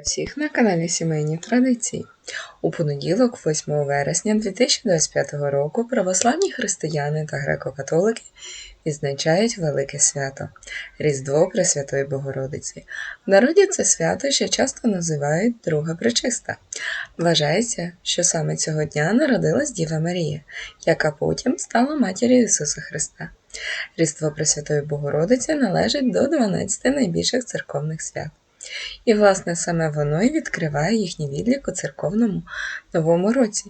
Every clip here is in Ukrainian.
всіх на каналі Сімейні Традиції. У понеділок, 8 вересня 2025 року, православні християни та греко-католики відзначають велике свято Різдво Пресвятої Богородиці. В народі це свято ще часто називають Друга Пречиста. Вважається, що саме цього дня народилась Діва Марія, яка потім стала матір'ю Ісуса Христа. Різдво Пресвятої Богородиці належить до 12 найбільших церковних свят. І, власне, саме воно і відкриває їхній відлік у церковному новому році,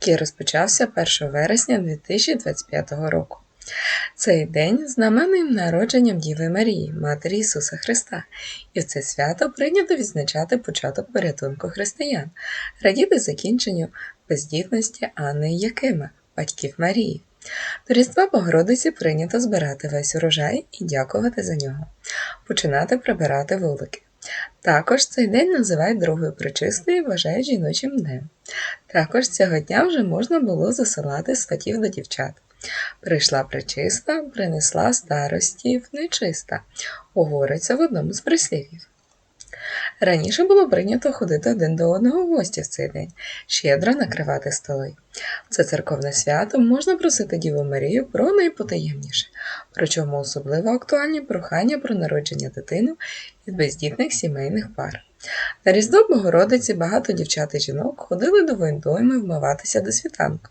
який розпочався 1 вересня 2025 року. Цей день знаменним народженням Діви Марії, Матері Ісуса Христа, і в це свято прийнято відзначати початок порятунку християн, радіти закінченню бездітності Анни Якима, батьків Марії. До Різдва Богородиці прийнято збирати весь урожай і дякувати за нього, починати прибирати вулики. Також цей день називають другою причистою і вважають жіночим днем. Також цього дня вже можна було засилати сватів до дівчат. Прийшла причиста, принесла старостів нечиста, говориться в одному з прислів'їв. Раніше було прийнято ходити один до одного в гості в цей день, щедро накривати столи. Це церковне свято можна просити Діву Марію про найпотаємніше, причому особливо актуальні прохання про народження дитини від бездітних сімейних пар. На Різдво Богородиці багато дівчат і жінок ходили до воєндойми вмиватися до світанку.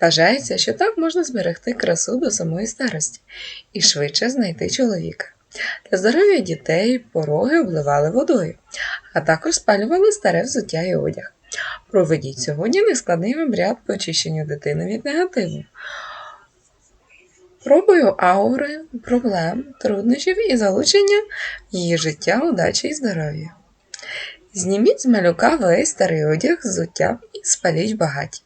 Вважається, що так можна зберегти красу до самої старості і швидше знайти чоловіка. Для здоров'я дітей пороги обливали водою, а також спалювали старе взуття і одяг. Проведіть сьогодні нескладний обряд по очищенню дитини від негативу. Пробую аури, проблем, труднощів і залучення її життя, удачі і здоров'я. Зніміть з малюка весь старий одяг, взуття і спаліть багаті,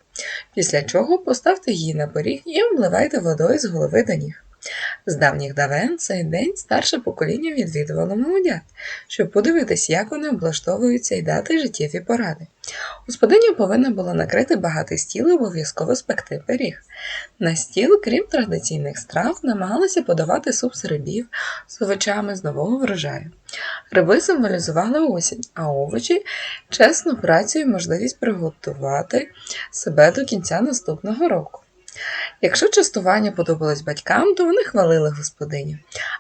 після чого поставте її на поріг і обливайте водою з голови до ніг. З давніх давен цей день старше покоління відвідувало молодят, щоб подивитись, як вони облаштовуються і дати життєві поради. Господиня повинна була накрити багатий стіл і обов'язково спекти пиріг. На стіл, крім традиційних страв, намагалися подавати суп з рибів з овочами з нового врожаю. Риби символізували осінь, а овочі чесну працю і можливість приготувати себе до кінця наступного року. Якщо частування подобалось батькам, то вони хвалили господиню.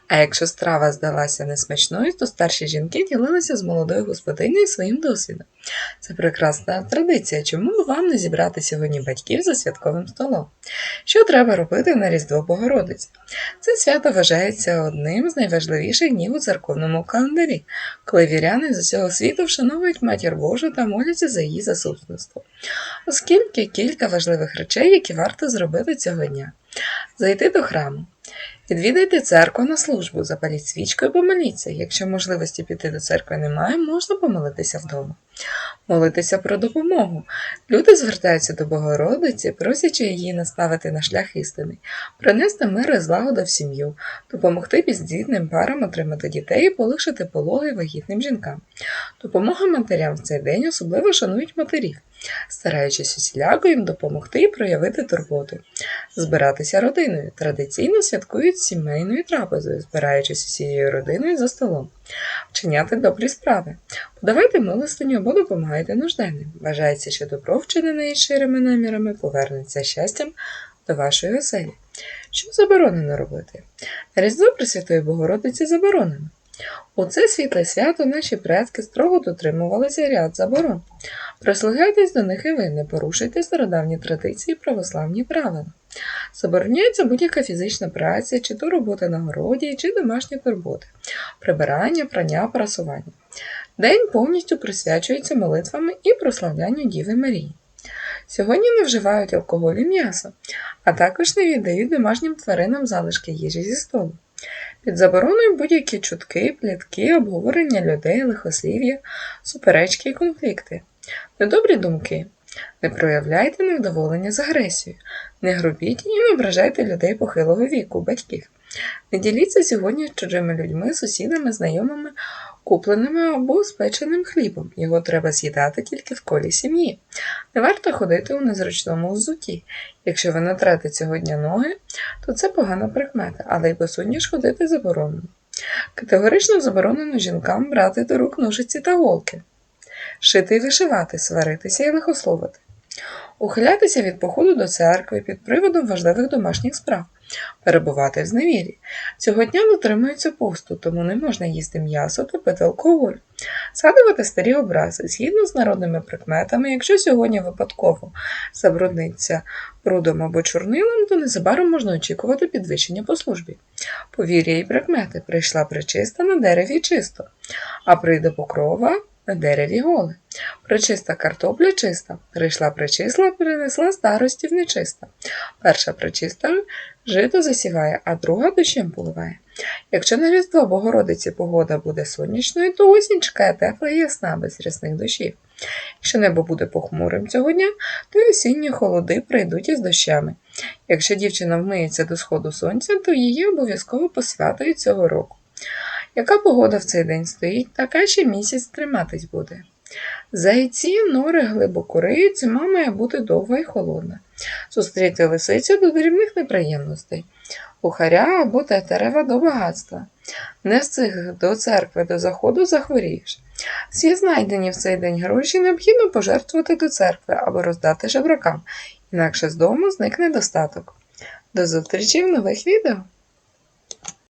А якщо страва здалася несмачною, то старші жінки ділилися з молодою господинею своїм досвідом. Це прекрасна традиція, чому вам не зібрати сьогодні батьків за святковим столом? Що треба робити на Різдво Богородиці? Це свято вважається одним з найважливіших днів у церковному календарі, коли віряни з усього світу вшановують матір Божу та моляться за її заступництво. Оскільки кілька важливих речей, які варто зробити цього дня: зайти до храму. Відвідайте церкву на службу, запаліть свічку і помоліться. Якщо можливості піти до церкви немає, можна помолитися вдома. Молитися про допомогу. Люди звертаються до Богородиці, просячи її наставити на шлях істини, принести мир і злагоду в сім'ю, допомогти бездітним парам отримати дітей і полишити пологи вагітним жінкам. Допомога матерям в цей день особливо шанують матерів, стараючись усіляко їм допомогти і проявити турботу, збиратися родиною. Традиційно святкують сімейною трапезою, збираючись усією родиною за столом, вчиняти добрі справи. Подавайте милостиню або допомагайте нужденним. Вважається, що добро вчинене із ширими намірами повернеться щастям до вашої оселі. Що заборонено робити? Різдво Пресвятої Богородиці заборонено. У це світле свято наші предки строго дотримувалися ряд заборон. Прислухайтесь до них і ви, не порушуйте стародавні традиції і православні правила. Забороняється будь-яка фізична праця, чи то робота на городі, чи домашні турботи, прибирання, прання, прасування. День повністю присвячується молитвами і прославлянню Діви Марії. Сьогодні не вживають алкоголь і м'ясо, а також не віддають домашнім тваринам залишки їжі зі столу. Під забороною будь-які чутки, плітки, обговорення людей, лихослів'я, суперечки і конфлікти. Недобрі думки. Не проявляйте невдоволення з агресією, не грубіть і не ображайте людей похилого віку, батьків. Не діліться сьогодні з чужими людьми, сусідами, знайомими, купленими або спеченим хлібом. Його треба з'їдати тільки в колі сім'ї. Не варто ходити у незручному взутті. Якщо ви натратите цього дня ноги, то це погана прикмета, але й посудні ж ходити заборонено. Категорично заборонено жінкам брати до рук ножиці та голки. Шити і вишивати, сваритися і лихословити, ухилятися від походу до церкви під приводом важливих домашніх справ, перебувати в зневірі. Цього дня дотримуються посту, тому не можна їсти м'ясо та пити алкоголь. Згадувати старі образи згідно з народними прикметами, якщо сьогодні випадково забрудниться брудом або чорнилом, то незабаром можна очікувати підвищення по службі. Повір'я і прикмети прийшла причиста на дереві чисто, а прийде покрова на дереві голе. Причиста картопля чиста, прийшла причисла, перенесла старостів нечиста. Перша причиста жито засіває, а друга дощем поливає. Якщо на Різдво Богородиці погода буде сонячною, то осінь чекає тепла і ясна, без рясних дощів. Якщо небо буде похмурим цього дня, то осінні холоди прийдуть із дощами. Якщо дівчина вмиється до сходу сонця, то її обов'язково посвятують цього року. Яка погода в цей день стоїть, така ще місяць триматись буде. Зайці, нори глибоко риють, зима має бути довга і холодна. Зустріти лисицю до дрібних неприємностей, ухаря або тетерева до багатства. Не встиг до церкви до заходу захворієш. Всі знайдені в цей день гроші необхідно пожертвувати до церкви або роздати жебракам, інакше з дому зникне достаток. До зустрічі в нових відео!